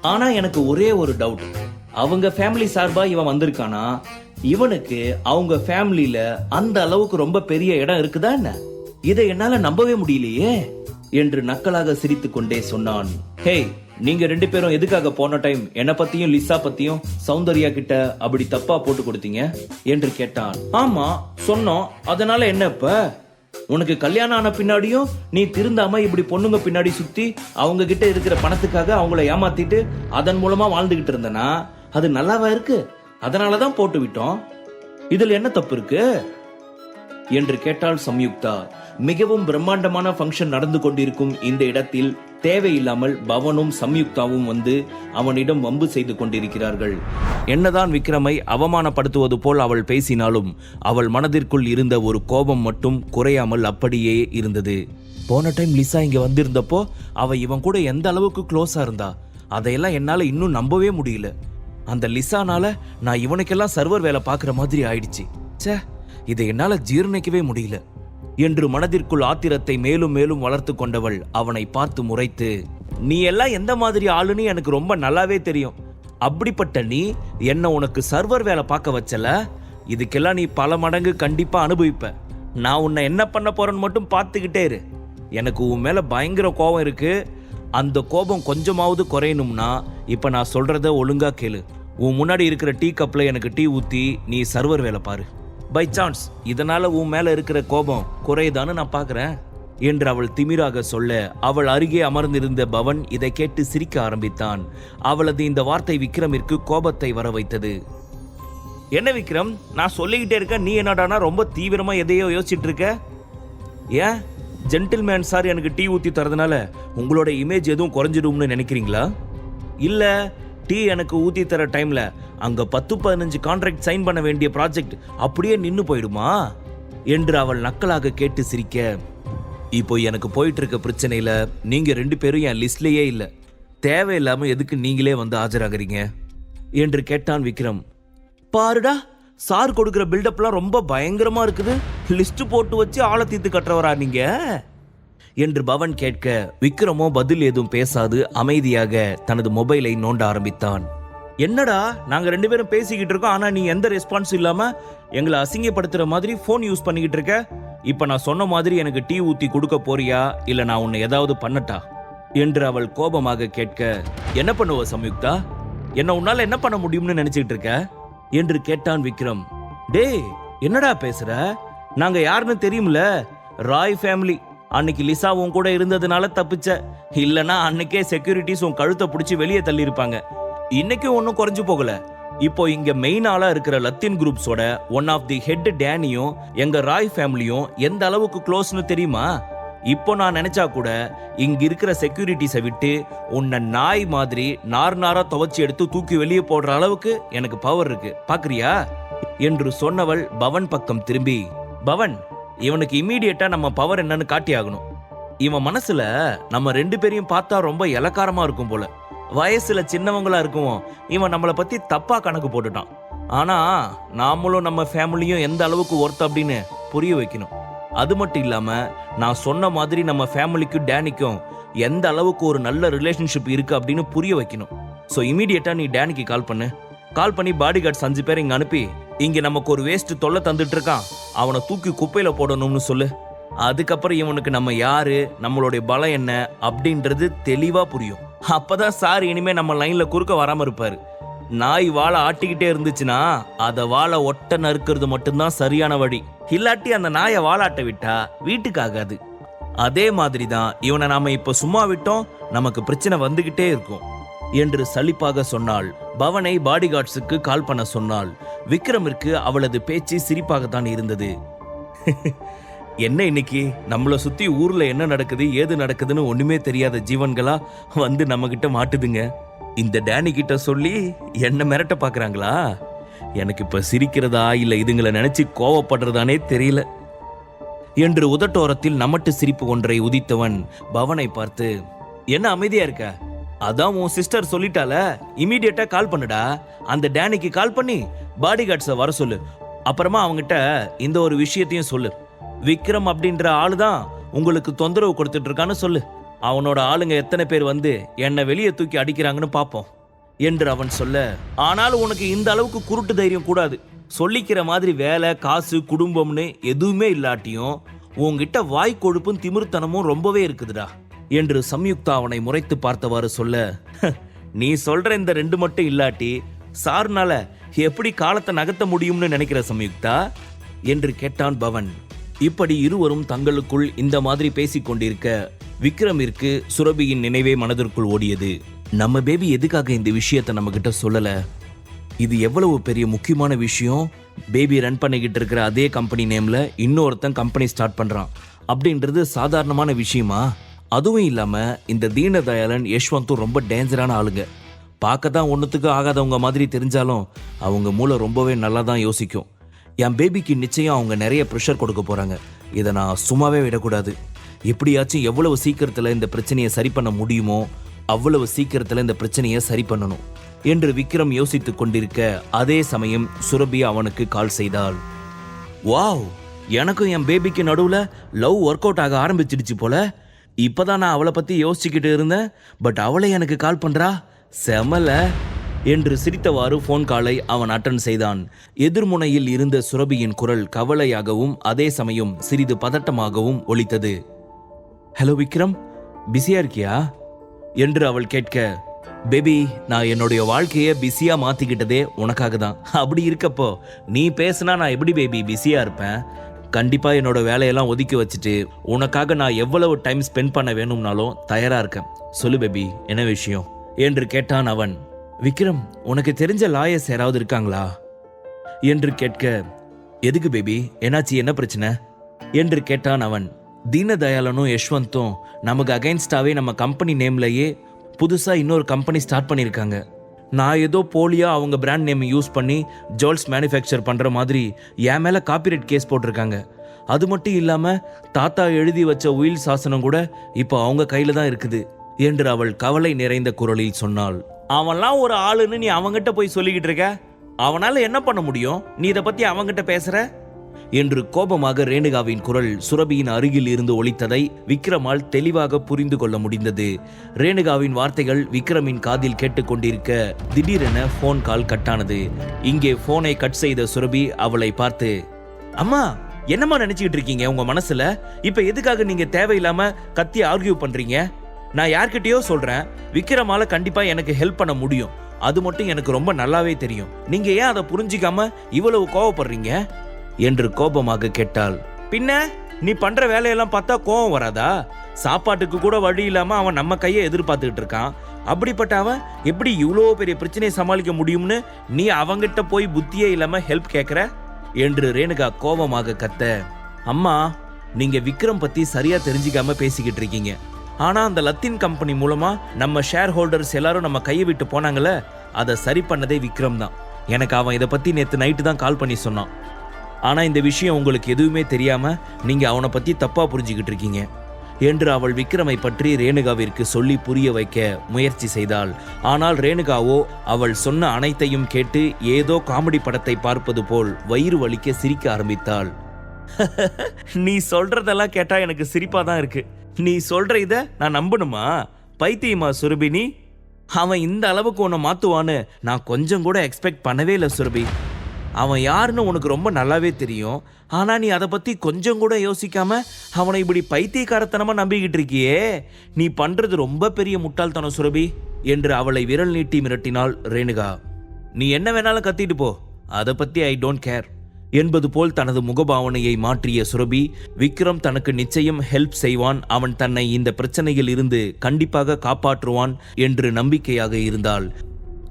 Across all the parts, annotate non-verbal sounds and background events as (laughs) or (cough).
ஆனா எனக்கு ஒரே ஒரு டவுட் அவங்க ஃபேமிலி சார்பா இவன் வந்திருக்கானா? இவனுக்கு அவங்க ஃபேமிலியில அந்த அளவுக்கு ரொம்ப பெரிய இடம் இருக்குதா என்ன? இதை என்னால நம்பவே முடியலையே என்று நக்கலாக சிரித்து கொண்டே சொன்னான். ஹேய் நீங்க ரெண்டு பேரும் எதுக்காக போன டைம் என்ன பத்தியும் லிசா பத்தியும் சௌந்தர்யா கிட்ட அப்படி தப்பா போட்டு கொடுத்தீங்க? என்று கேட்டான். ஆமா சொன்னோம். அதனால என்ன இப்ப? உனக்கு கல்யாணம் ஆன பின்னாடியும் நீ திருந்தாம இப்படி பொண்ணுங்க பின்னாடி சுத்தி அவங்க கிட்ட இருக்கிற பணத்துக்காக அவங்கள ஏமாத்திட்டு அதன் மூலமா வாழ்ந்துகிட்டு இருந்தனா? அது நல்லாவா இருக்கு? அதனாலதான் போட்டு விட்டோம். இதுல என்ன தப்பு இருக்கு? என்று கேட்டாள் சம்யுக்தா மிகவும் பிரம்மாண்டமான ஃபங்க்ஷன் நடந்து கொண்டிருக்கும் இந்த இடத்தில் தேவையில்லாமல் பவனும் சம்யுக்தாவும் வந்து அவனிடம் வம்பு செய்து கொண்டிருக்கிறார்கள். என்னதான் விக்ரமை அவமானப்படுத்துவது போல் அவள் பேசினாலும் அவள் மனதிற்குள் இருந்த ஒரு கோபம் மட்டும் குறையாமல் அப்படியே இருந்தது. போன டைம் லிசா இங்க வந்திருந்தப்போ அவ இவன் கூட எந்த அளவுக்கு க்ளோஸா இருந்தா? அதையெல்லாம் என்னால இன்னும் நம்பவே முடியல. அந்த லிசானால நான் இவனுக்கெல்லாம் சர்வர் வேலை பார்க்குற மாதிரி ஆயிடுச்சு. ச்சே இதை என்னால ஜீரணிக்கவே முடியல. என்று மனதிற்குள் ஆத்திரத்தை மேலும் மேலும் வளர்த்து கொண்டவள் அவனை பார்த்து முறைத்து நீ எல்லாம் எந்த மாதிரி ஆளுன்னு எனக்கு ரொம்ப நல்லாவே தெரியும். அப்படிப்பட்ட நீ என்ன உனக்கு சர்வர் வேலை பார்க்க வச்சல? இதுக்கெல்லாம் நீ பல மடங்கு கண்டிப்பா அனுபவிப்ப. நான் உன்னை என்ன பண்ண போறேன்னு மட்டும் பார்த்துக்கிட்டே இரு. எனக்கு உன் மேல பயங்கர கோபம் இருக்கு. அந்த கோபம் கொஞ்சமாவது குறையணும்னா இப்ப நான் சொல்றத ஒழுங்கா கேளு. உன் முன்னாடி இருக்கிற டீ கப்ல எனக்கு டீ ஊத்தி நீ சர்வர் வேலை பாரு. பை சான்ஸ் இதனால உன் மேல இருக்கிற கோபம் குறையுதான்னு நான் பாக்குறேன். என்று அவள் திமிராக சொல்ல அவள் அருகே அமர்ந்திருந்த பவன் இதை கேட்டு சிரிக்க ஆரம்பித்தான். அவளது இந்த வார்த்தை விக்ரமிற்கு கோபத்தை வர வைத்தது. என்ன விக்ரம்? நான் சொல்லிக்கிட்டே இருக்க நீ என்னடானா? ரொம்ப தீவிரமா எதையோ யோசிச்சுட்டு இருக்க ஏன்? ஜென்டில்மேன் சார் எனக்கு டீ ஊத்தி தரதுனால உங்களோட இமேஜ் எதுவும் குறைஞ்சிடும்னு நினைக்கிறீங்களா? இல்லை. டீ எனக்கு ஊத்தி தர டைம்ல அங்க பத்து பதினஞ்சு கான்ட்ராக்ட் சைன் பண்ண வேண்டிய ப்ராஜெக்ட் அப்படியே நின்னு போயிடுமா? என்று அவள் நக்கலாக கேட்டு சிரிக்க இப்போ எனக்கு போயிட்டு இருக்க பிரச்சனையில நீங்க ரெண்டு பேரும் என் லிஸ்ட்லயே இல்ல. தேவையில்லாம எதுக்கு நீங்களே வந்து ஆஜராகிறீங்க? என்று கேட்டான் விக்ரம். பாருடா சார் கொடுக்குற பில்டப்லாம் ரொம்ப பயங்கரமா இருக்குது. லிஸ்ட் போட்டு வச்சு ஆளை தீர்த்து கட்டுறவரா நீங்க? என்று பவன் கேட்க விக்ரமோ பதில் ஏதும் பேசாது அமைதியாக தனது மொபைலை நோண்ட ஆரம்பித்தான். என்னடா நாங்க ரெண்டு பேரும் பேசிக்கிட்டு இருக்கோம் ஆனா நீ எந்த ரெஸ்பான்ஸ் இல்லாம எங்களை அசிங்கப்படுத்துற மாதிரி ஃபோன் யூஸ் பண்ணிக்கிட்டு இருக்க? இப்ப நான் சொன்ன மாதிரி எனக்கு டீ ஊத்தி கொடுக்க போறியா? இல்ல நான் உன்னை ஏதாவது பண்ணட்டா? என்று அவள் கோபமாக கேட்க என்ன பண்ணுவ சம்யுக்தா? என்ன உன்னால என்ன பண்ண முடியும்னு நினைச்சிட்டு இருக்க? என்று கேட்டான் விக்ரம். டேய் என்னடா பேசுற? நாங்க யாருன்னு தெரியும்ல? ராய் ஃபேமிலி அன்னைக்கு லிசா உன் கூட இருந்ததுனால தப்பிச்ச. இல்லனா அன்னைக்கே செக்யூரிட்டிஸ் உன் கழுத்தை பிடிச்சி வெளியே தள்ளி இருப்பாங்க இன்னைக்கும் ஒன்றும் குறைஞ்சு போகல. இப்போ இங்க மெயின் ஆளா இருக்கிற லத்தின் குரூப்ஸோட ஒன் ஆஃப் தி ஹெட் டேனியும் எங்க ராய் ஃபேமிலியும் எந்த அளவுக்கு க்ளோஸ்னு தெரியுமா? இப்போ நான் நினைச்சா கூட இங்க இருக்கிற செக்யூரிட்டிஸை விட்டு உன்னை நாய் மாதிரி நார் நாரா துவைச்சி எடுத்து தூக்கி வெளியே போடுற அளவுக்கு எனக்கு பவர் இருக்கு. பாக்குறியா? என்று சொன்னவள் பவன் பக்கம் திரும்பி பவன் இவனுக்கு இம்மீடியட்டா நம்ம பவர் என்னன்னு காட்டி ஆகணும் இவன் மனசுல நம்ம ரெண்டு பேரையும் பார்த்தா ரொம்ப இலக்காரமா இருக்கும் போல. வயசுல சின்னவங்களா இருக்குவோம். இவன் நம்மளை பத்தி தப்பா கணக்கு போட்டுட்டான். ஆனா நாமளும் நம்ம ஃபேமிலியும் எந்த அளவுக்கு ஒர்த் அப்படின்னு புரிய வைக்கணும். அது மட்டும் இல்லாம நான் சொன்ன மாதிரி நம்ம ஃபேமிலிக்கும் டேனிக்கும் எந்த அளவுக்கு ஒரு நல்ல ரிலேஷன்ஷிப் இருக்கு அப்படின்னு புரிய வைக்கணும். ஸோ இமீடியட்டா நீ டேனிக்கு கால் பண்ணு. கால் பண்ணி பாடி கார்ட்ஸ் அஞ்சு பேர் இங்க அனுப்பி இங்க நமக்கு ஒரு வேஸ்ட் தொல்லை தந்துட்டு இருக்கான் அவனை தூக்கி குப்பையில போடணும்னு சொல்லு. அதுக்கப்புறம் இவனுக்கு நம்ம யாரு நம்மளுடைய பலம் என்ன அப்படின்றது தெளிவா புரியும். அப்பதான் சார் இனிமே நம்ம லைன்ல குறுக்க வராம இருப்பாரு. நாய் வாழை ஆட்டிக்கிட்டே இருந்துச்சுன்னா அதை வாழை ஒட்ட நறுக்கிறது மட்டும்தான் சரியான வழி. இல்லாட்டி அந்த நாயை வாழாட்ட விட்டா வீட்டுக்கு ஆகாது. அதே மாதிரி தான் இவனை நாம இப்ப சும்மா விட்டோம் நமக்கு பிரச்சனை வந்துகிட்டே இருக்கும். என்று சலிப்பாக சொன்னாள். பவனை பாடிகார்ட்ஸுக்கு கால் பண்ண சொன்னாள். விக்ரமிற்கு அவளது பேச்சு சிரிப்பாகத்தான் இருந்தது. (laughs) என்ன இன்னைக்கு? நம்மளை சுத்தி ஊர்ல என்ன நடக்குது ஏது நடக்குதுன்னு ஒண்ணுமே தெரியாத ஜீவன்களா வந்து நம்ம கிட்ட மாட்டுதுங்க. இந்த டேனி கிட்ட சொல்லி என்ன மிரட்ட பாக்குறாங்களா? எனக்கு இப்ப சிரிக்கிறதா இல்ல இதுங்களை நினைச்சு கோவப்படுறதானே தெரியல. என்று உதட்டோரத்தில் நமட்டு சிரிப்பு ஒன்றை உதித்தவன் பவனை பார்த்து என்ன அமைதியா இருக்க? அதான் உன் சிஸ்டர் சொல்லிட்டால இமீடியட்டா கால் பண்ணுடா. அந்த டேனிக்கு கால் பண்ணி பாடி கார்ட்ஸை வர சொல்லு. அப்புறமா அவங்ககிட்ட இந்த ஒரு விஷயத்தையும் சொல்லு. விக்ரம் அப்படின்ற ஆளு தான் உங்களுக்கு தொந்தரவு கொடுத்துட்டு இருக்கான்னு சொல்லு. அவனோட ஆளுங்க எத்தனை பேர் வந்து என்னை வெளியே தூக்கி அடிக்கிறாங்கன்னு பார்ப்போம் என்று அவன் சொல்ல ஆனாலும் உனக்கு இந்த அளவுக்கு குருட்டு தைரியம் கூடாது. சொல்லிக்கிற மாதிரி வேலை காசு குடும்பம்னு எதுவுமே இல்லாட்டியும் உங்ககிட்ட வாய் கொழுப்பும் திமிர்த்தனமும் ரொம்பவே இருக்குதுடா. என்று சம்யுக்தா அவனை முறைத்து பார்த்தவாறு சொல்ல நீ சொல்ற இந்த ரெண்டு மட்டும் இல்லாட்டி சார்னால எப்படி காலத்தை நகர்த்த முடியும்னு நினைக்கிற சம்யுக்தா? என்று கேட்டான் பவன். இப்படி இருவரும் தங்களுக்குள் இந்த மாதிரி பேசிக்கொண்டிருக்க விக்ரமிற்கு சுரபியின் நினைவே மனதிற்குள் ஓடியது. நம்ம பேபி எதுக்காக இந்த விஷயத்தை நம்ம கிட்ட சொல்லல? இது எவ்வளவு பெரிய முக்கியமான விஷயம். பேபி ரன் பண்ணிக்கிட்டு இருக்கிற அதே கம்பெனி நேம்ல இன்னொருத்தன் கம்பெனி ஸ்டார்ட் பண்றான். அப்படின்றது சாதாரணமான விஷயமா? அதுவும் இல்லாமல் இந்த தீனதயாளன் யஷ்வந்தும் ரொம்ப டேஞ்சரான ஆளுங்க. பார்க்க தான் ஒன்றுத்துக்கு ஆகாதவங்க மாதிரி தெரிஞ்சாலும் அவங்க மூளை ரொம்பவே நல்லா தான் யோசிக்கும். என் பேபிக்கு நிச்சயம் அவங்க நிறைய ப்ரெஷர் கொடுக்க போகிறாங்க இதை நான் சும்மாவே விடக்கூடாது. எப்படியாச்சும் எவ்வளவு சீக்கிரத்தில் இந்த பிரச்சனையை சரி பண்ண முடியுமோ அவ்வளவு சீக்கிரத்தில் இந்த பிரச்சனையை சரி பண்ணணும் என்று விக்ரம் யோசித்து கொண்டிருக்க அதே சமயம் சுரபி அவனுக்கு கால் செய்தாள். வாவ் எனக்கும் என் பேபிக்கு நடுவில் லவ் ஒர்க் அவுட் ஆக ஆரம்பிச்சிடுச்சு போல. இப்பதான் நான் அவளை பத்தி யோசிச்சுக்கிட்டு இருந்தேன். பட் அவளே எனக்கு கால் பண்றா? செமல. என்று சிரித்தவாறு ஃபோன் காலை அவன் அட்டன் செய்தான். எதிர்முனையில் இருந்த சுரபியின் குரல் கவலையாகவும் அதே சமயம் சிறிது பதட்டமாகவும் ஒலித்தது. ஹலோ விக்ரம். பிஸியா இருக்கியா? என்று அவள் கேட்க பேபி நான் என்னுடைய வாழ்க்கையை பிஸியா மாத்திக்கிட்டதே உனக்காக தான் அப்படி இருக்கப்போ நீ பேசுனா நான் எப்படி பேபி பிஸியா இருப்பேன்? கண்டிப்பாக என்னோட வேலையெல்லாம் ஒதுக்கி வச்சுட்டு உனக்காக நான் எவ்வளவு டைம் ஸ்பெண்ட் பண்ண வேணும்னாலும் தயாராக இருக்கேன். சொல்லு பேபி என்ன விஷயம்? என்று கேட்டான் அவன். விக்ரம் உனக்கு தெரிஞ்ச லாயர்ஸ் யாராவது இருக்காங்களா? என்று கேட்க எதுக்கு பேபி என்னாச்சு? என்ன பிரச்சனை? என்று கேட்டான் அவன். தீனதயாளனும் யஷ்வந்தும் நமக்கு அகைன்ஸ்டாவே நம்ம கம்பெனி நேம்லயே புதுசாக இன்னொரு கம்பெனி ஸ்டார்ட் பண்ணியிருக்காங்க. நான் ஏதோ போலியாக அவங்க பிராண்ட் நேம் யூஸ் பண்ணி ஜுவல்ஸ் மேனுஃபேக்சர் பண்ணுற மாதிரி என் மேலே காப்பிரைட் கேஸ் போட்டிருக்காங்க. அது மட்டும் இல்லாமல் தாத்தா எழுதி வச்ச உயில் சாசனம் கூட இப்போ அவங்க கையில் தான் இருக்குது என்று அவள் கவலை நிறைந்த குரலில் சொன்னாள். அவன்லாம் ஒரு ஆளுன்னு நீ அவங்கிட்ட போய் சொல்லிக்கிட்டு இருக்க? அவனால் என்ன பண்ண முடியும்? நீ இதை பற்றி அவங்கிட்ட பேசுகிற என்று கோபமாக ரேணுகாவின் குரல் சுரபியின் அருகில் இருந்து ஒலித்ததை விக்ரமால் தெளிவாக புரிந்து கொள்ள முடிந்தது. ரேணுகாவின் வார்த்தைகள் விக்ரமின் காதில் கேட்டுக்கொண்டிருக்க திடீரென ஃபோன் கால் கட்டானது இங்கே போனை கட் செய்த சுரபி அவளை பார்த்து அம்மா என்னம்மா நினைச்சுக்கிட்டு இருக்கீங்க? உங்க மனசுல இப்ப எதுக்காக நீங்க தேவையில்லாம கத்தி ஆர்கியூ பண்றீங்க? நான் யார்கிட்டயோ சொல்றேன். விக்ரமால கண்டிப்பா எனக்கு ஹெல்ப் பண்ண முடியும். அது மட்டும் எனக்கு ரொம்ப நல்லாவே தெரியும். நீங்க ஏன் அதை புரிஞ்சிக்காம இவ்வளவு கோவப்படுறீங்க? என்று கோபமாக கேட்டாள். பின்ன நீ பண்ற வேலையெல்லாம் பார்த்தா கோவம் வராதா? சாப்பாட்டுக்கு கூட வழி இல்லாம அவன் நம்ம கையை எதிர்பார்த்துக்கிட்டு இருக்கான். அப்படிப்பட்ட அவன் எப்படி இவ்வளோ பெரிய பிரச்சனையை சமாளிக்க முடியும்னு நீ அவங்கிட்ட போய் புத்தியே இல்லாம ஹெல்ப் கேட்குற என்று ரேணுகா கோபமாக கத்த. அம்மா நீங்க விக்ரம் பத்தி சரியா தெரிஞ்சுக்காம பேசிக்கிட்டு இருக்கீங்க. ஆனா அந்த லத்தீன் கம்பெனி மூலமா நம்ம ஷேர் ஹோல்டர்ஸ் எல்லாரும் நம்ம கையை விட்டு போனாங்கல்ல அதை சரி பண்ணதே விக்ரம் தான். எனக்கு அவன் இதை பத்தி நேற்று நைட்டு தான் கால் பண்ணி சொன்னான். ஆனால் இந்த விஷயம் உங்களுக்கு எதுவுமே தெரியாமல் நீங்கள் அவனை பற்றி தப்பாக புரிஞ்சுக்கிட்டு இருக்கீங்க என்று அவள் விக்ரமை பற்றி ரேணுகாவிற்கு சொல்லி புரிய வைக்க முயற்சி செய்தாள். ஆனால் ரேணுகாவோ அவள் சொன்ன அனைத்தையும் கேட்டு ஏதோ காமெடி படத்தை பார்ப்பது போல் வயிறு வலிக்க சிரிக்க ஆரம்பித்தாள். (laughs) நீ சொல்றதெல்லாம் கேட்டா எனக்கு சிரிப்பா தான் இருக்கு. நீ சொல்ற இத நான் நம்பணுமா? பைத்தியமா சுரபினி? அவன் இந்த அளவுக்கு உன்னை மாத்துவான்னு நான் கொஞ்சம் கூட எக்ஸ்பெக்ட் பண்ணவே இல்லை சுரபி. அவன் யாருன்னு உனக்கு ரொம்ப நல்லாவே தெரியும். ஆனால் நீ அதை பற்றி கொஞ்சம் கூட யோசிக்காம அவனை இப்படி பைத்தியக்காரத்தனமாக நம்பிக்கிட்டு இருக்கியே. நீ பண்ணுறது ரொம்ப பெரிய முட்டாள்தனம் சுரபி என்று அவளை விரல் நீட்டி மிரட்டினாள் ரேணுகா. நீ என்ன வேணாலும் கத்திட்டு போ அதை பற்றி ஐ டோன்ட் கேர் என்பது போல் தனது முகபாவனையை மாற்றிய சுரபி விக்ரம் தனக்கு நிச்சயம் ஹெல்ப் செய்வான் அவன் தன்னை இந்த பிரச்சனையில் இருந்து கண்டிப்பாக காப்பாற்றுவான் என்று நம்பிக்கையாக இருந்தாள்.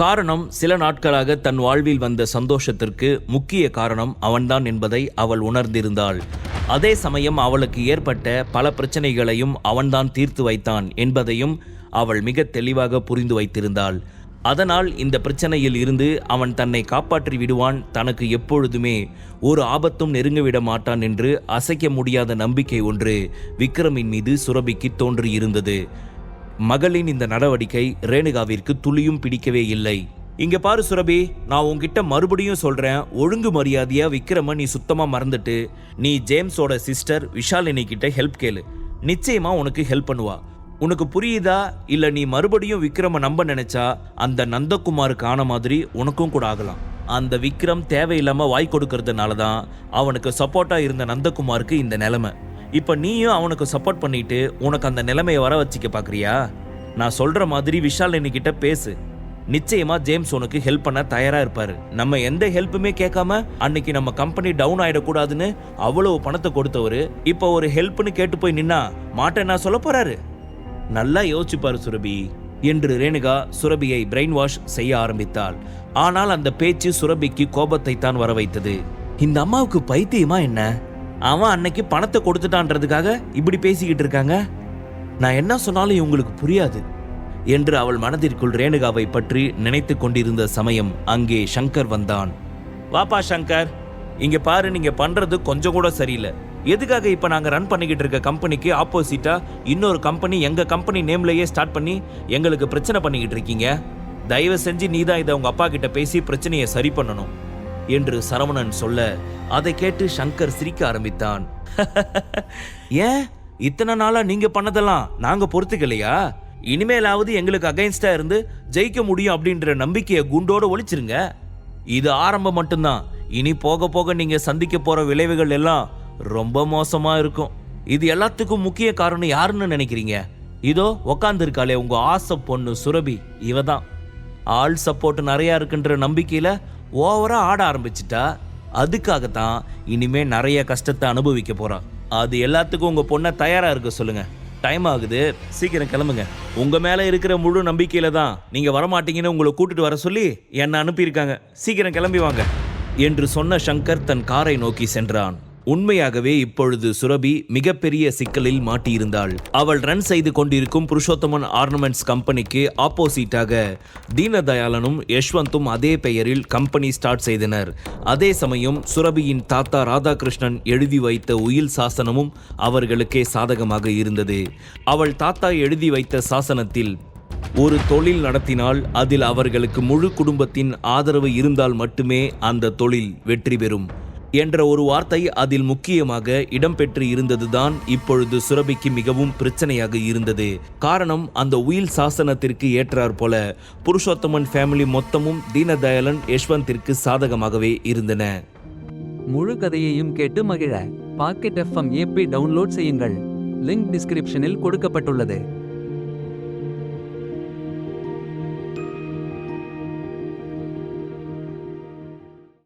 காரணம் சில நாட்களாக தன் வாழ்வில் வந்த சந்தோஷத்திற்கு முக்கிய காரணம் அவன்தான் என்பதை அவள் உணர்ந்திருந்தாள். அதே சமயம் அவளுக்கு ஏற்பட்ட பல பிரச்சனைகளையும் அவன்தான் தீர்த்து வைத்தான் என்பதையும் அவள் மிக தெளிவாக புரிந்து வைத்திருந்தாள். அதனால் இந்த பிரச்சனையில் இருந்து அவன் தன்னை காப்பாற்றி விடுவான் தனக்கு எப்பொழுதுமே. ஒரு ஆபத்தும் நெருங்கிவிட மாட்டான் என்று அசைக்க முடியாத நம்பிக்கை ஒன்று விக்ரமின் மீது சுரபிக்கு தோன்றியிருந்தது. மகளின் இந்த நடவடிக்கை ரேணுகாவிற்கு துளியும் பிடிக்கவே இல்லை. இங்க பாரு சுரபி நான் உங்ககிட்ட மறுபடியும் சொல்றேன் ஒழுங்கு மரியாதையா விக்ரம நீ சுத்தமா மறந்துட்டு நீ ஜேம்ஸோட சிஸ்டர் விஷாலினி கிட்ட ஹெல்ப் கேளு. நிச்சயமா உனக்கு ஹெல்ப் பண்ணுவா. உனக்கு புரியுதா? இல்ல நீ மறுபடியும் விக்ரம நம்ப நினைச்சா அந்த நந்தகுமாருக்கு ஆன மாதிரி உனக்கும் கூட ஆகலாம். அந்த விக்ரம் தேவையில்லாம வாய் கொடுக்கறதுனால தான் அவனுக்கு சப்போர்ட்டா இருந்த நந்தகுமாருக்கு இந்த நிலைமை. இப்போ நீயும் அவனுக்கு சப்போர்ட் பண்ணிட்டு உனக்கு அந்த நிலைமையை வர வச்சுக்க பார்க்குறியா நான் சொல்கிற மாதிரி விஷால் கிட்ட பேசு. நிச்சயமா ஜேம்ஸ் உனக்கு ஹெல்ப் பண்ண தயாரா இருப்பாரு. நம்ம எந்த ஹெல்ப்புமே கேட்காம அன்னைக்கு நம்ம கம்பெனி டவுன் ஆயிடக்கூடாதுன்னு அவ்வளவு பணத்தை கொடுத்தவரு. இப்போ ஒரு ஹெல்ப்னு கேட்டு போய் நின்னா மாட்டேன் நான் சொல்ல போறாரு? நல்லா யோசிச்சுப்பாரு சுரபி. என்று ரேணுகா சுரபியை பிரெயின் வாஷ் செய்ய ஆரம்பித்தாள். ஆனால் அந்த பேச்சு சுரபிக்கு கோபத்தை தான் வர வைத்தது இந்த அம்மாவுக்கு பைத்தியமா என்ன? அவன் அன்னைக்கு பணத்தை கொடுத்துட்டான்றதுக்காக இப்படி பேசிக்கிட்டு இருக்காங்க? நான் என்ன சொன்னாலும் இவங்களுக்கு புரியாது. என்று அவள் மனதிற்குள் ரேணுகாவை பற்றி நினைத்து கொண்டிருந்த சமயம் அங்கே சங்கர் வந்தான். வாப்பா சங்கர் இங்க பாரு நீங்க பண்றது கொஞ்சம் கூட சரியில்லை. எதுக்காக இப்ப நாங்க ரன் பண்ணிக்கிட்டு இருக்க கம்பெனிக்கு ஆப்போசிட்டா இன்னொரு கம்பெனி எங்க கம்பெனி நேம்லயே ஸ்டார்ட் பண்ணி எங்களுக்கு பிரச்சனை பண்ணிக்கிட்டு இருக்கீங்க? தயவு செஞ்சு நீ தான் இதை உங்க அப்பா கிட்ட பேசி பிரச்சனையை சரி பண்ணணும். என்று சரவணன் சொல்ல அதை கேட்டு சங்கர் சிரிக்க ஆரம்பித்தான். (laughs) ஏன்? இத்தனை நாளா நீங்க பண்ணதெல்லாம் நாங்க பொறுத்துக்கலையா? இனிமேலாவது எங்களுக்கு அகைன்ஸ்டா இருந்து ஜெயிக்க முடியும் அப்படின்ற நம்பிக்கையை குண்டோட ஒழிச்சிருங்க. இது ஆரம்பம் மட்டும்தான். இனி போக போக நீங்க சந்திக்க போற விளைவுகள் எல்லாம் ரொம்ப மோசமா இருக்கும். இது எல்லாத்துக்கும் முக்கிய காரணம் யாருன்னு நினைக்கிறீங்க? இதோ உக்காந்து இருக்காளே உங்க ஆசை பொண்ணு சுரபி. இவ தான் ஆள் சப்போர்ட் நிறைய இருக்குன்ற நம்பிக்கையில ஓவராக ஆட ஆரம்பிச்சிட்டா அதுக்காகத்தான் இனிமே நிறைய கஷ்டத்தை அனுபவிக்க போகிறான் அது எல்லாத்துக்கும் உங்கள் பொண்ணை தயாராக இருக்க சொல்லுங்கள் டைம் ஆகுது. சீக்கிரம் கிளம்புங்க. உங்கள் மேலே இருக்கிற முழு நம்பிக்கையில் தான் நீங்கள் வரமாட்டீங்கன்னு உங்களை கூட்டிட்டு வர சொல்லி என்னை அனுப்பியிருக்காங்க. சீக்கிரம் கிளம்பி வாங்க. என்று சொன்ன சங்கர் தன் காரை நோக்கி சென்றான். உண்மையாகவே இப்பொழுது சுரபி மிகப்பெரிய சிக்கலில் மாட்டியிருந்தாள். அவள் ரன் செய்து கொண்டிருக்கும் புருஷோத்தமன் ஆர்னமெண்ட்ஸ் கம்பெனிக்கு ஆப்போசிட்டாக தீனதயாளனும் யஷ்வந்தும் அதே பெயரில் கம்பெனி ஸ்டார்ட் செய்தனர். அதே சமயம் சுரபியின் தாத்தா ராதாகிருஷ்ணன் எழுதி வைத்த உயில் சாசனமும் அவர்களுக்கே சாதகமாக இருந்தது. அவள் தாத்தா எழுதி வைத்த சாசனத்தில் ஒரு தொழில் நடத்தினால் அதில் அவர்களுக்கு முழு குடும்பத்தின் ஆதரவு இருந்தால் மட்டுமே அந்த தொழில் வெற்றி பெறும். என்ற ஒரு வார்த்தை அதில் முக்கியமாக இடம்பெற்று இருந்ததுதான் இப்பொழுது சுரபிக்கு மிகவும் பிரச்சனையாக இருந்தது. காரணம் அந்த உயில் சாசனத்திற்கு ஏற்றார் போல புருஷோத்தமன் ஃபேமிலி மொத்தமும் தீனதயாளன் யஷ்வந்திற்கு சாதகமாகவே இருந்தன. முழு கதையையும் கேட்டு மகிழ. பாக்கெட் எஃப்எம் ஏபி டவுன்லோட் செய்யுங்கள். லிங்க் டிஸ்கிரிப்ஷனில் கொடுக்கப்பட்டுள்ளது.